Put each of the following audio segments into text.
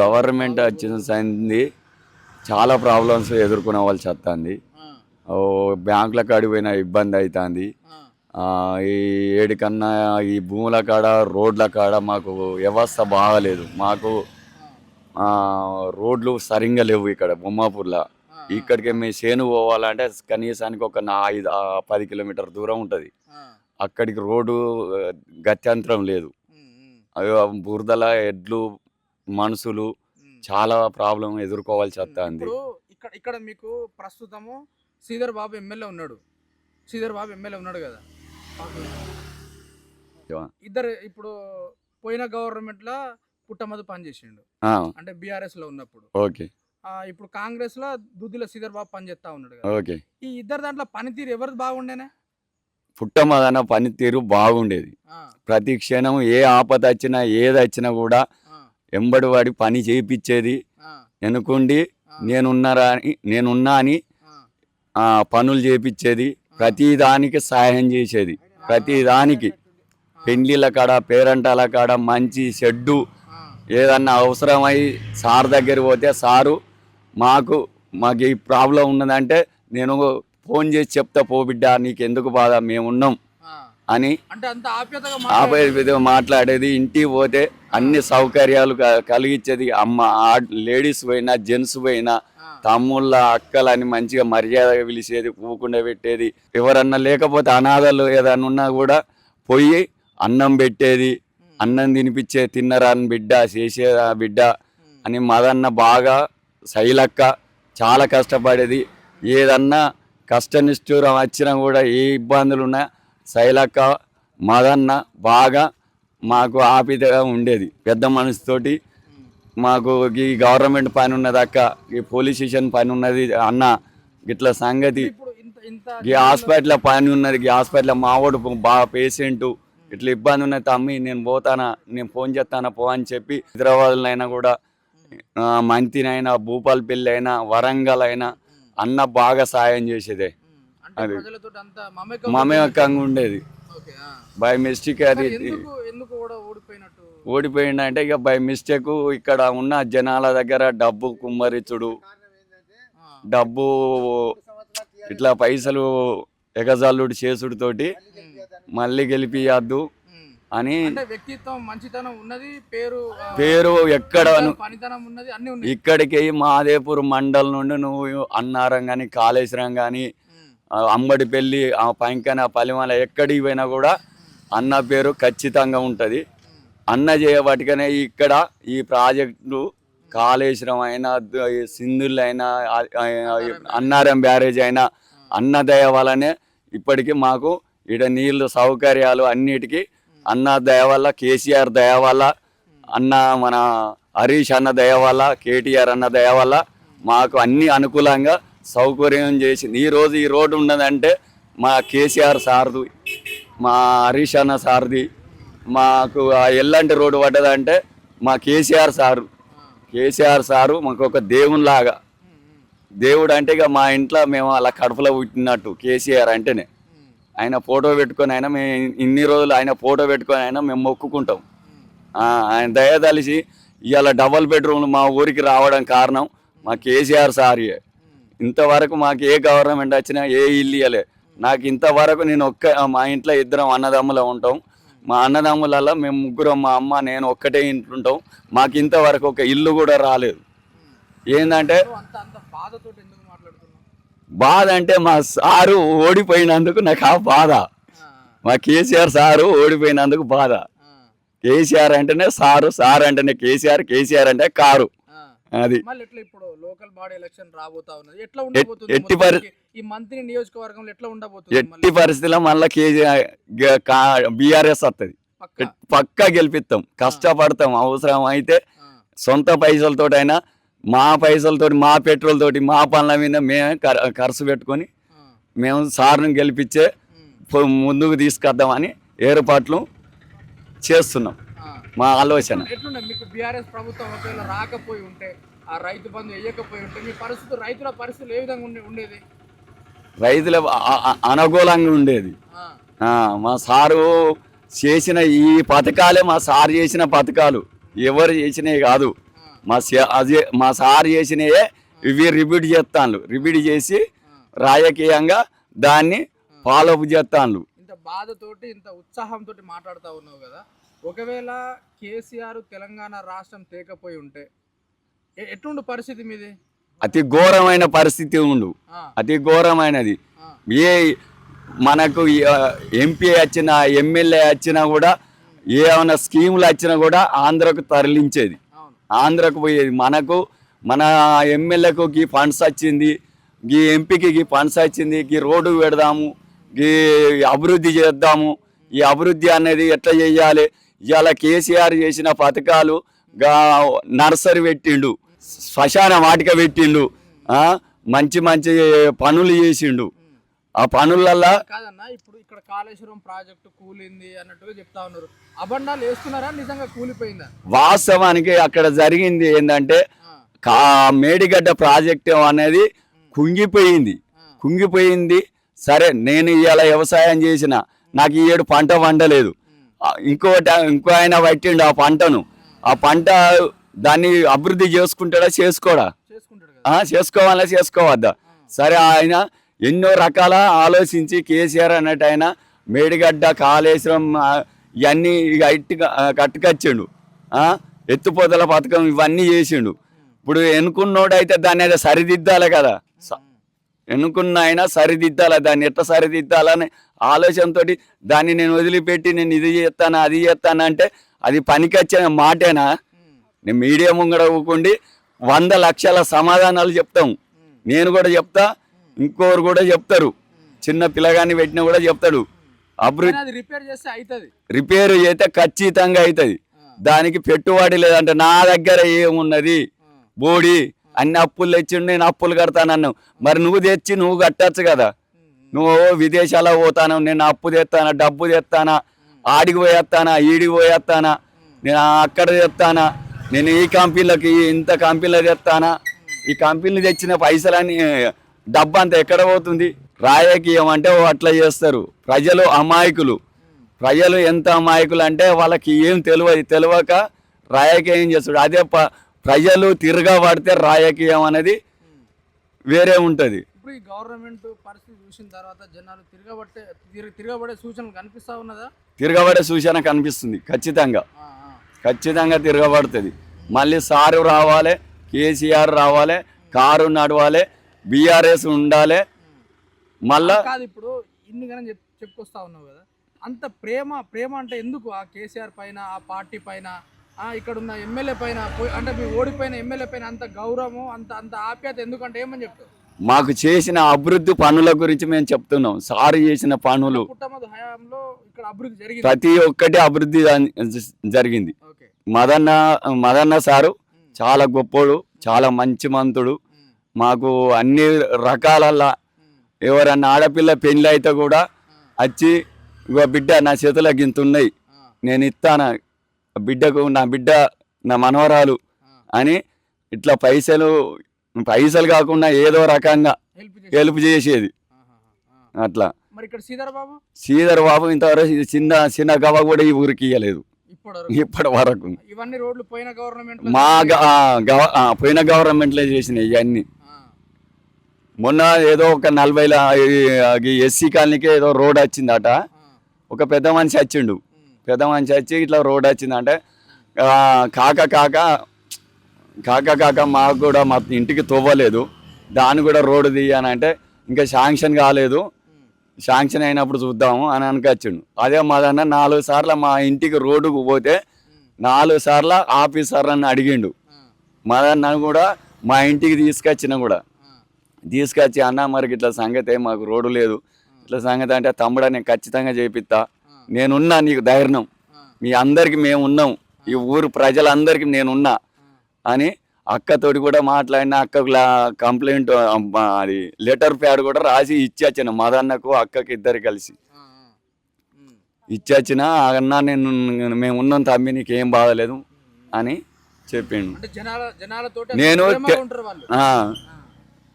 Government వచ్చిన సంది చాలా ప్రాబ్లమ్స్ ఎదుర్కొనే వాళ్ళకి వస్తుంది ఓ బ్యాంకుల కాడికి పోయిన ఇబ్బంది అవుతుంది ఈ ఏడికన్నా ఈ భూముల కాడ రోడ్ల కాడ మాకు వ్యవస్థ బాగాలేదు. మాకు రోడ్లు సరిగ్గా లేవు ఇక్కడ బొమ్మాపూర్లో. ఇక్కడికి మేము చేను పోవాలంటే కనీసానికి ఒక నా ఐదు పది కిలోమీటర్ దూరం ఉంటుంది. అక్కడికి రోడ్డు గత్యంతరం లేదు. అవి బురదల ఎడ్లు మనుషులు చాలా ప్రాబ్లం ఎదుర్కోవాల్సి వస్తుంది ఇక్కడ ఇక్కడ మీకు ప్రస్తుతము శ్రీధర్ బాబు ఎమ్మెల్యే ఉన్నాడు. శ్రీధర్ బాబు ఎమ్మెల్యే ఉన్నాడు కదా. ఇద్దరు ఇప్పుడు పోయిన గవర్నమెంట్ లా పుట్టమదు పనిచేసిండు అంటే బీఆర్ఎస్లో ఉన్నప్పుడు. ఓకే. ఇప్పుడు కాంగ్రెస్లో దుద్దిల శ్రీధర్ బాబు పనిచేస్తా ఉన్నాడు కదా. ఓకే. ఈ ఇద్దరు దాంట్లో పనితీరు ఎవరిది బాగుండేనే? పుట్టమదన పనితీరు బాగుండేది. ప్రతి క్షణం ఏ ఆపద వచ్చినా ఏది వచ్చినా కూడా ఆ, ఎంబడి వాడి పని చేయించేది ఎనుకుండి నేనున్నారా అని నేనున్నా అని పనులు చేపించేది ప్రతి దానికి సహాయం చేసేది. ప్రతి దానికి. ఆ, పెండ్లిళ్ళ కాడ పేరంటాల కాడ మంచి షెడ్డు ఏదన్నా అవసరమై సార్ దగ్గర పోతే సారు మాకు మాకు ఈ ప్రాబ్లం ఉన్నదంటే నేను ఫోన్ చేసి చెప్తా పో బిడ్డ నీకు ఎందుకు బాధ? మేము ఉన్నాం ఆ. అని అంటే అంత ఆప్యతగా ఆపై మాట్లాడే- విధంగా మాట్లాడేది ఇంటికి పోతే అన్ని సౌకర్యాలు కలిగించేది అమ్మ ఆ- లేడీస్ పోయినా జెంట్స్ పోయినా తమ్ముళ్ళ అక్కలని మంచిగా మర్యాదగా పిలిచేది కూకుండా పెట్టేది. ఎవరన్నా లేకపోతే అనాథలు ఏదన్నా ఉన్నా కూడా పోయి అన్నం పెట్టేది. అన్నం తినిపించే తిన్నరా అని బిడ్డ చేసేదా బిడ్డ అని మదన్న బాగా శైలక్క చాలా కష్టపడేది. ఏదన్నా కష్టనిష్ఠూరం వచ్చినా కూడా ఏ ఇబ్బందులు ఉన్నా శైలక్క మదన్న బాగా మాకు ఆపిదగా ఉండేది. పెద్ద మనసుతోటి. మాకు ఈ గవర్నమెంట్ పని ఉన్నది అక్క ఈ పోలీస్ స్టేషన్ పని ఉన్నది అన్న గిట్ల సంగతి. ఈ హాస్పిటల్ పని ఉన్నది ఈ హాస్పిటల్ మావాడు బాగా పేషెంట్. ఇట్లా ఇబ్బంది ఉన్నది తమ్మి నేను పోతానా నేను ఫోన్ చేస్తానా పో అని చెప్పి హైదరాబాద్లో అయినా కూడా మంతినైనా భూపాలపల్లి అయినా వరంగల్ అయినా అన్న బాగా సాయం చేసేదే. అది. మమేకంగా ఉండేది. బై మిస్టేక్ అది. ఓడిపోయిందంటే ఇక బై మిస్టేక్ ఇక్కడ ఉన్న జనాల దగ్గర డబ్బు కుమ్మరిచుడు డబ్బు ఇట్లా పైసలు ఎగజల్లుడు చేసుడుతోటి ఉమ్, మళ్ళీ గెలిపియద్దు. అని వ్యక్తిత్వం మంచితనం ఉన్నది పేరు పేరు ఎక్కడ ఇక్కడికి మాదేపూర్ మండల్ నుండి నువ్వు అన్నారం కానీ కాళేశ్వరం కానీ అంబడిపల్లి ఆ పైంకన పలిమల ఎక్కడికి పోయినా కూడా అన్న పేరు ఖచ్చితంగా ఉంటుంది. అన్న చేయబట్టుకనే ఇక్కడ ఈ ప్రాజెక్టు కాళేశ్వరం అయినా సింధుళ్ళు అయినా అన్నారం బ్యారేజ్ అయినా అన్న దయ ఇప్పటికీ మాకు ఇక్కడ నీళ్ళు సౌకర్యాలు అన్నిటికీ అన్న దయ వల్ల కేసీఆర్ దయ వల్ల అన్న మన హరీష్ అన్న దయ వల్ల కేటీఆర్ అన్న దయ వల్ల మాకు అన్ని అనుకూలంగా సౌకర్యం చేసింది ఈరోజు ఈ రోడ్డు ఉన్నదంటే మా కేసీఆర్ సార్ది మా హరీష్ అన్న సార్ది మాకు ఆ ఎల్లంటి రోడ్డు పడ్డదంటే మా కేసీఆర్ సారు. కేసీఆర్ సారు మాకు ఒక దేవునిలాగా. దేవుడు అంటే ఇక మా ఇంట్లో మేము అలా కడుపులో పుట్టినట్టు కేసీఆర్ అంటేనే. ఆయన ఫోటో పెట్టుకొని అయినా మేము ఇన్ని రోజులు ఆయన ఫోటో పెట్టుకొని అయినా మేము మొక్కుకుంటాం. ఆయన దయదలిసి ఇవాళ డబల్ బెడ్రూమ్లు మా ఊరికి రావడం కారణం మా కేసీఆర్ సారియే ఇంతవరకు మాకు ఏ గవర్నమెంట్ వచ్చినా ఏ ఇల్లు ఇవ్వలే. నాకు ఇంతవరకు నేను ఒక్క మా ఇంట్లో ఇద్దరం అన్నదమ్ములు ఉంటాం. మా అన్నదమ్ములలో మేము ముగ్గురం మా అమ్మ నేను ఒక్కటే ఇంట్లో ఉంటాం. మాకు ఇంతవరకు ఒక ఇల్లు కూడా రాలేదు. ఏంటంటే బాధ అంటే మా సారు ఓడిపోయినందుకు నాకు ఆ బాధ. మా కేసీఆర్ సారు ఓడిపోయినందుకు బాధ. కేసీఆర్ అంటేనే సారు సార్ అంటేనే కేసీఆర్ కేసీఆర్ అంటే కారు. అది ఇప్పుడు లోకల్ బాడీ ఎలక్షన్ రాబోతా ఉన్నది ఎట్లా ఉండబోతుంది ఎట్టి? ఈ మంత్రి నియోజకవర్గంలో ఎట్లా ఉండబోతుంది? ఎట్టి పరిస్థితిలో మళ్ళీ కేజీ బీఆర్ఎస్ వస్తుంది పక్కా? గెలిపిస్తాం కష్టపడతాం అవసరం అయితే సొంత పైసలతోటైనా మా పైసలతోటి మా పెట్రోల్ తోటి మా పనుల మీద మేము ఖర్- ఖర్చు పెట్టుకొని మేము సార్ని గెలిపించే ముందుకు తీసుకొద్దామని ఏర్పాట్లు చేస్తున్నాం. మా ఆలోచన. మీకు బీఆర్ఎస్ ప్రభుత్వం ఒకవేళ రాకపోయి ఉంటే ఆ రైతు బంధు వేయకపోయి ఉంటే మీ పరిస్థితి రైతుల పరిస్థితులు ఏ విధంగా ఉండే ఉండేది? రైతుల అనుకూలంగా ఉండేది. మా సారు చేసిన ఈ పథకాలే మా సార్ చేసిన పథకాలు. ఎవరు చేసినవి కాదు. మా అదే మా సార్ చేసినవే ఇవి రిపీట్ చేస్తాను రిపీట్ చేసి రాజకీయంగా దాన్ని ఫాలోఅప్ చేస్తాను ఇంత బాధతోటి ఇంత ఉత్సాహంతో మాట్లాడుతూ ఉన్నావు కదా. ఒకవేళ కేసీఆర్ తెలంగాణ రాష్ట్రం తేకపోయి ఉంటే ఎట్లుండు పరిస్థితి మీది? అతి ఘోరమైన పరిస్థితి ఉండు. అతి ఘోరమైనది. ఏ మనకు ఎంపీ వచ్చినా ఎమ్మెల్యే వచ్చినా కూడా ఏమైనా స్కీములు వచ్చినా కూడా ఆంధ్రకు తరలించేది. ఆంధ్రకు పోయేది. మనకు మన ఎమ్మెల్యేకు గీ ఫండ్స్ వచ్చింది గీ ఎంపీకి గీ ఫండ్స్ వచ్చింది గీ రోడ్డు పెడదాము గీ అభివృద్ధి చేద్దాము. ఈ అభివృద్ధి అనేది ఎట్లా చేయాలి? ఇవాళ కేసీఆర్ చేసిన పథకాలు నర్సరీ పెట్టిండు శ్మశాన వాటిక పెట్టిండు ఆ, మంచి మంచి పనులు చేసిండు. ఆ పనులల్లా కాదన్నా ఇప్పుడు ఇక్కడ కాళేశ్వరం ప్రాజెక్టు కూలింది అన్నట్టుగా చెప్తా ఉన్నారు. అబండాలు వేస్తున్నారా? నిజంగా కూలిపోయిందా? వాస్తవానికి అక్కడ జరిగింది ఏంటంటే కా మేడిగడ్డ ప్రాజెక్టు అనేది కుంగిపోయింది. కుంగిపోయింది. సరే నేను ఇవాళ వ్యవసాయం చేసిన నాకు ఈ ఏడు పంట పండలేదు. ఆ, ఇంకోటి ఇంకో ఆయన పట్టిండు ఆ పంటను. ఆ పంట దాన్ని అభివృద్ధి చేసుకుంటాడా చేసుకోడా? చేసుకోవాలా చేసుకోవద్దా? సరే ఆయన ఎన్నో రకాల ఆలోచించి కేసీఆర్ అన్నట్టు ఆయన మేడిగడ్డ కాళేశ్వరం ఇవన్నీ ఇక ఇట్టుగా ఆ, కట్టుకొచ్చిండు. ఎత్తుపోతల పథకం ఇవన్నీ చేసిండు. ఇప్పుడు ఎన్నుకున్నోడైతే దాన్ని అయితే సరిదిద్దాలి కదా. ఎన్నుకున్న ఆయన సరిదిద్దాలి? దాన్ని ఎట్లా సరిదిద్దాలని ఆలోచనతో దాన్ని నేను వదిలిపెట్టి నేను ఇది చేస్తాను అది చేస్తాను అంటే అది పనికొచ్చిన మాటేనా? నేను మీడియా ముంగడ ఊకుండి వంద లక్షల సమాధానాలు చెప్తాం. నేను కూడా చెప్తా ఇంకోరు కూడా చెప్తారు. చిన్న పిల్లగాన్ని పెట్టినా కూడా చెప్తాడు. అభివృద్ధి రిపేర్ చేస్తే అవుతుంది రిపేర్ చేస్తే ఖచ్చితంగా అవుతుంది దానికి పెట్టుబడి లేదంటే నా దగ్గర ఏమున్నది? బోడి అన్ని అప్పులు తెచ్చిండు నేను అప్పులు కడతానన్నావు మరి నువ్వు తెచ్చి నువ్వు కట్టచ్చు కదా. నువ్వు విదేశాలకు పోతాను నేను అప్పు తెస్తానా డబ్బు తెస్తానా ఆడికి పోయేస్తానా ఈడికి పోయేస్తానా నేను అక్కడ తెస్తానా నేను ఈ కంపెనీలకి ఇంత కంపెనీలో తెస్తానా. ఈ కంపెనీలు తెచ్చిన పైసలని డబ్బు అంతా ఎక్కడ పోతుంది? రాజకీయం అంటే అట్లా చేస్తారు. ప్రజలు అమాయకులు. ప్రజలు ఎంత అమాయకులు అంటే వాళ్ళకి ఏం తెలియదు తెలియక రాజకీయం చేస్తాడు. అదే ప- ప్రజలు తిరగబడితే రాజకీయం అనేది వేరే ఉంటుంది. ఇప్పుడు ఈ గవర్నమెంట్ పరిస్థితి చూసిన తర్వాత జనాలు తిరగబట్టే తిరగ తిరగబడే సూచనలు కనిపిస్తా ఉన్నదా? తిరగబడే సూచన కనిపిస్తుంది ఖచ్చితంగా. ఖచ్చితంగా తిరగబడుతుంది. మళ్ళీ సారు రావాలి కేసీఆర్ రావాలి కారు నడవాలి బీఆర్ఎస్ ఉండాలి. మళ్ళా కాదు ఇప్పుడు ఇన్ని చెప్ చెప్పుకొస్తా ఉన్నావు కదా. అంత ప్రేమ ప్రేమ అంటే ఎందుకు ఆ కేసీఆర్ పైన ఆ పార్టీ పైన? ఇక్కడ ఉన్న ఎమ్మెల్యే పైన అంటే మీ ఓడిపోయిన ఎమ్మెల్యే పైన అంత గౌరవం అంత అంత ఆప్యాయత ఎందుకంటే ఏమని చెప్తావు మాకు చేసిన అభివృద్ధి పనుల గురించి మేము చెప్తున్నాం. సారు చేసిన పనులు ప్రతి ఒక్కటి అభివృద్ధి జరిగింది. మదన్న మదన్న సారు చాలా గొప్పోడు చాలా మంచి మంతుడు. మాకు అన్ని రకాలల్లా ఎవరన్నా ఆడపిల్ల పెళ్ళి అయితే కూడా వచ్చి ఇగో బిడ్డ నా చేతిలో గింత ఉన్నాయి. నేను ఇస్తాను? బిడ్డకు నా బిడ్డ నా మనవరాలు అని ఇట్లా పైసలు పైసలు కాకుండా ఏదో రకంగా హెల్ప్ చేసి హెల్ప్ చేసేది. అట్లా. శ్రీధర్ బాబు? ఇంతవరకు చిన్న చిన్న గవ కూడా ఈ ఊరికి ఇప్పుడు ఇప్పటి వరకు. మా పోయిన గవర్నమెంట్లో చేసినాయి ఇవన్నీ. మొన్న ఏదో ఒక నలభై ఎస్సీ కాలనీకి ఏదో రోడ్ వచ్చిందట. ఒక పెద్ద మనిషి వచ్చిండు. పెద్ద మనిషి వచ్చి ఇట్లా రోడ్ వచ్చిందంటే కాక కాక కాక కాక మాకు కూడా మా ఇంటికి తవ్వలేదు. దాన్ని కూడా రోడ్డు తీయనంటే ఇంకా శాంక్షన్ కాలేదు. శాంక్షన్ అయినప్పుడు చూద్దాము అని అనుకొచ్చిండు. అదే మాదన్న నాలుగు సార్లు మా ఇంటికి రోడ్డుకు పోతే నాలుగు సార్లు ఆఫీసర్ అని అడిగిండు మదన్న కూడా మా ఇంటికి తీసుకొచ్చిన కూడా. తీసుకొచ్చి అన్న మరి ఇట్లా సంగతి మాకు రోడ్డు లేదు. ఇట్లా సంగతి అంటే తమ్ముడా నేను ఖచ్చితంగా చేపిస్తా. నేనున్నా నీకు ధైర్యం. మీ అందరికి మేము ఉన్నాం ఈ ఊరు ప్రజలందరికీ నేనున్నా. అని అక్కతోటి కూడా మాట్లాడిన అక్కకు కంప్లైంట్ అది లెటర్ ప్యాడ్ కూడా రాసి ఇచ్చాచిన మదన్నకు అక్కకి ఇద్దరు కలిసి. ఇచ్చాచిన అన్న నేను మేము ఉన్నాం తమ్మి నీకేం బాధలేదు అని చెప్పిండు. నేను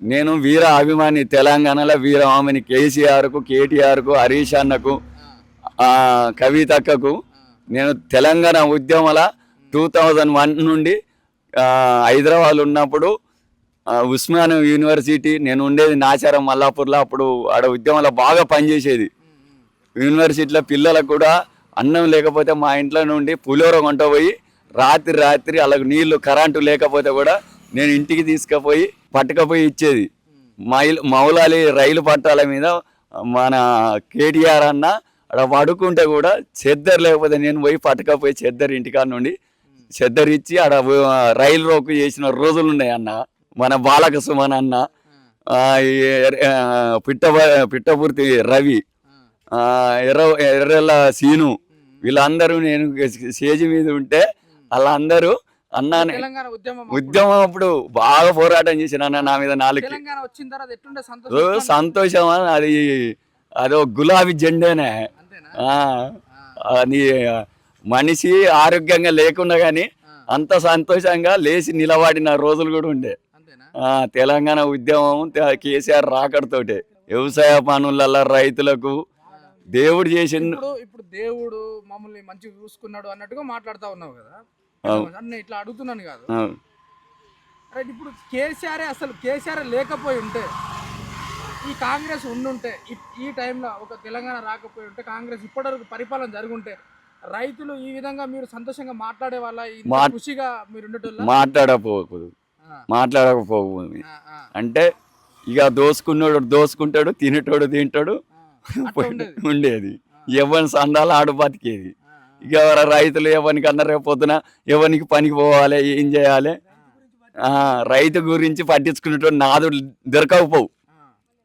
నేను వీర అభిమాని తెలంగాణలో వీర అభిమాని కేసీఆర్కు కేటీఆర్కు హరీష్ అన్నకు కవితక్కకు నేను తెలంగాణ ఉద్యమాల టూ థౌజండ్ వన్ నుండి హైదరాబాద్ ఉన్నప్పుడు ఉస్మాన్ యూనివర్సిటీ నేను ఉండేది నాచారం మల్లాపూర్లో అప్పుడు ఆడ ఉద్యమంలో బాగా పనిచేసేది. యూనివర్సిటీలో పిల్లలకు కూడా అన్నం లేకపోతే మా ఇంట్లో నుండి పులిహోర కొంట పోయి రాత్రి రాత్రి అలాగ నీళ్ళు కరెంటు లేకపోతే కూడా నేను ఇంటికి తీసుకుపోయి పట్టుకపోయి ఇచ్చేది. మైల్ మౌలాలి రైలు పట్టాల మీద మన కేటీఆర్ అన్న అక్కడ పడుకుంటే కూడా చెద్దరు లేకపోతే నేను పోయి పట్టుకపోయి చెద్దరు ఇంటికాడ నుండి చెద్దరు ఇచ్చి ఆడ రైలు రోకు చేసిన రోజులు ఉన్నాయి అన్న. మన బాలక సుమన్ అన్న పిట్ట పిట్టపూర్తి రవి ఆ, ఎర్ర ఎర్రల సీను వీళ్ళందరూ నేను స్టేజ్ మీద ఉంటే వాళ్ళందరూ అన్నానే తెలంగాణ ఉద్యమం అప్పుడు. ఉద్యమం అప్పుడు బాగా పోరాటం చేసిన అన్న నా మీద నాలుగు సంతోషం? అది అదో గులాబీ జెండానే. అది మనిషి ఆరోగ్యంగా లేకుండా కానీ అంత సంతోషంగా లేచి నిలబడిన రోజులు కూడా ఉండే. తెలంగాణ ఉద్యమం కేసీఆర్ రాకడతోటే. వ్యవసాయ పనులలో రైతులకు దేవుడు చేసిన ఇప్పుడు దేవుడు మమ్మల్ని మంచిగా చూసుకున్నాడు అన్నట్టుగా మాట్లాడుతా ఉన్నావు కదా. అన్న ఇట్లా అడుగుతున్నాను కాదు. ఇప్పుడు కేసీఆర్ అసలు కేసీఆర్ లేకపోయి ఉంటే ఈ కాంగ్రెస్ ఉండుంటే ఈ- టైంలో ఒక తెలంగాణ రాకపోయి ఉంటే కాంగ్రెస్ ఇప్పటివరకు పరిపాలన జరుగుంటే రైతులు ఈ విధంగా మీరు సంతోషంగా మాట్లాడే వాళ్ళ ఖుషిగా మీరు ఉండేటోళ్ళ? మాట్లాడకపోదు మాట్లాడకపోవు అంటే ఇక దోసుకున్నాడు దోసుకుంటాడు తినేటోడు తింటాడు. ఉండేది. ఉండేది. ఎవరి సందాలు ఆడు బతికేది. ఇక ఎవరి రైతులు ఎవరికి రేపు పొద్దున ఎవరికి పనికి పోవాలి ఏం చేయాలి? రైతు గురించి పట్టించుకునేటోడు నాదు దొరకకపోవు.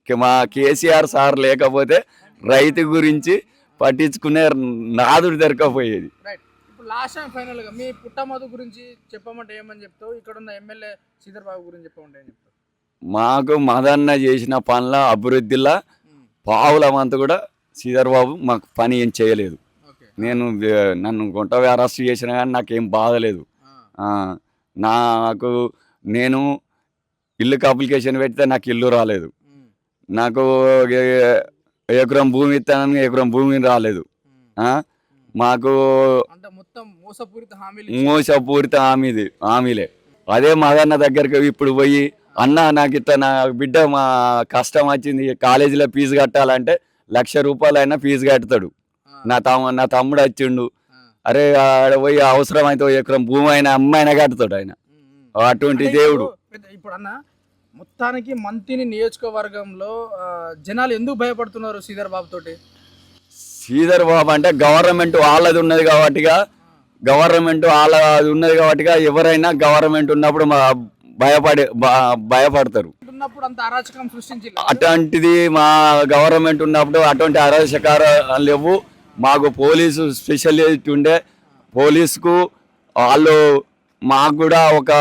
మా కేసీఆర్ సార్ లేకపోతే రైతు గురించి పట్టించుకునే నాదుడు దొరకపోయేది. లాస్ట్ టైం ఫైనల్గా మీ పుట్టమధు గురించి చెప్పమంటే ఏమని చెప్తావు? ఇక్కడ ఉన్న ఎమ్మెల్యే గురించి చెప్పమంటే ఏం చెప్తావు? మాకు మదన్న చేసిన పనుల అభివృద్ధిలో ఉమ్, పావుల వంతు కూడా శ్రీధర్ బాబు మాకు పని ఏం చేయలేదు. నేను నన్ను గుంట అరెస్ట్ చేసినా కానీ నాకేం బాధలేదు ఆ, నాకు నేను ఇల్లుకి అప్లికేషన్ పెడితే నాకు ఇల్లు రాలేదు. నాకు ఎకరం భూమి ఇస్తానని ఎకరం భూమి రాలేదు. మాకు మోసపూరిత హామీది హామీలే. అదే మదన్న దగ్గరికి ఇప్పుడు పోయి అన్న నాకు ఇట్లా నా బిడ్డ మా కష్టం వచ్చింది కాలేజీలో ఫీజు కట్టాలంటే లక్ష రూపాయలైనా ఫీజు కడతాడు. ఆ, నా తమ్ము నా తమ్ముడు వచ్చిండు. అరే ఆడ పోయి అవసరం అయితే ఎకరం భూమి అయినా అమ్మాయినా కడతాడు ఆయన. అటువంటి అంటే దేవుడు. ఇప్పుడు అన్న మొత్తానికి మంతిని నియోజకవర్గంలో జనాలు ఎందుకు భయపడుతున్నారు శ్రీధర్ బాబు తోటి? శ్రీధర్ బాబు అంటే గవర్నమెంట్ వాళ్ళది ఉన్నది కాబట్టిగా గవర్నమెంట్ వాళ్ళది ఉన్నది కాబట్టిగా ఎవరైనా గవర్నమెంట్ ఉన్నప్పుడు మా భయపడి భయపడతారు. అటువంటిది మా గవర్నమెంట్ ఉన్నప్పుడు అటువంటి అరాచకాలు లేవు. మాకు పోలీసు స్పెషలిస్ట్ ఉండే పోలీసుకు వాళ్ళు మాకు కూడా ఒక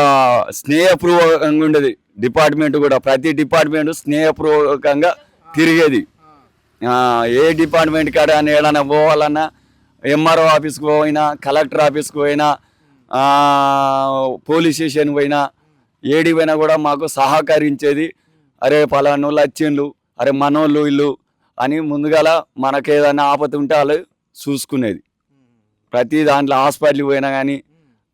స్నేహపూర్వకంగా ఉండేది. డిపార్ట్మెంట్ కూడా ప్రతి డిపార్ట్మెంట్ స్నేహపూర్వకంగా తిరిగేది. ఏ డిపార్ట్మెంట్ కాడ ఏడైనా పోవాలన్నా ఎంఆర్ఓ ఆఫీస్కి పోయినా కలెక్టర్ ఆఫీస్కి పోయినా పోలీస్ స్టేషన్ పోయినా ఏడి పోయినా కూడా మాకు సహకరించేది. అరే పలానోళ్ళు వచ్చిండ్రు అరే మనోళ్ళు ఇల్లు అని ముందుగాల మనకేదైనా ఏదైనా ఆపద ఉంటే వాళ్ళు చూసుకునేది. ప్రతి దాంట్లో హాస్పిటల్కి పోయినా కానీ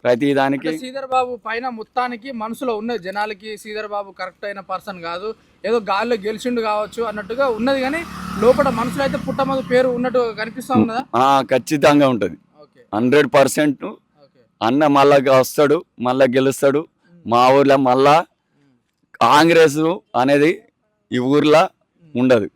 ప్రతి దానికి అంటే శ్రీధర్ బాబు పైన మొత్తానికి మనసులో ఉన్నది జనాలకి శ్రీధర్ బాబు కరెక్ట్ అయిన పర్సన్ కాదు. ఏదో గాల్లో గెలిచిండు కావచ్చు అన్నట్టుగా ఉన్నది కానీ లోపల మనసులో అయితే పుట్టమదు పేరు ఉన్నట్టు కనిపిస్తా ఉన్నదా? ఖచ్చితంగా ఉంటుంది. హండ్రెడ్ పర్సెంట్ అన్న మళ్ళా వస్తాడు మళ్ళా గెలుస్తాడు. మా ఊర్లో మళ్ళా కాంగ్రెస్ అనేది ఈ ఊర్లో ఉండదు.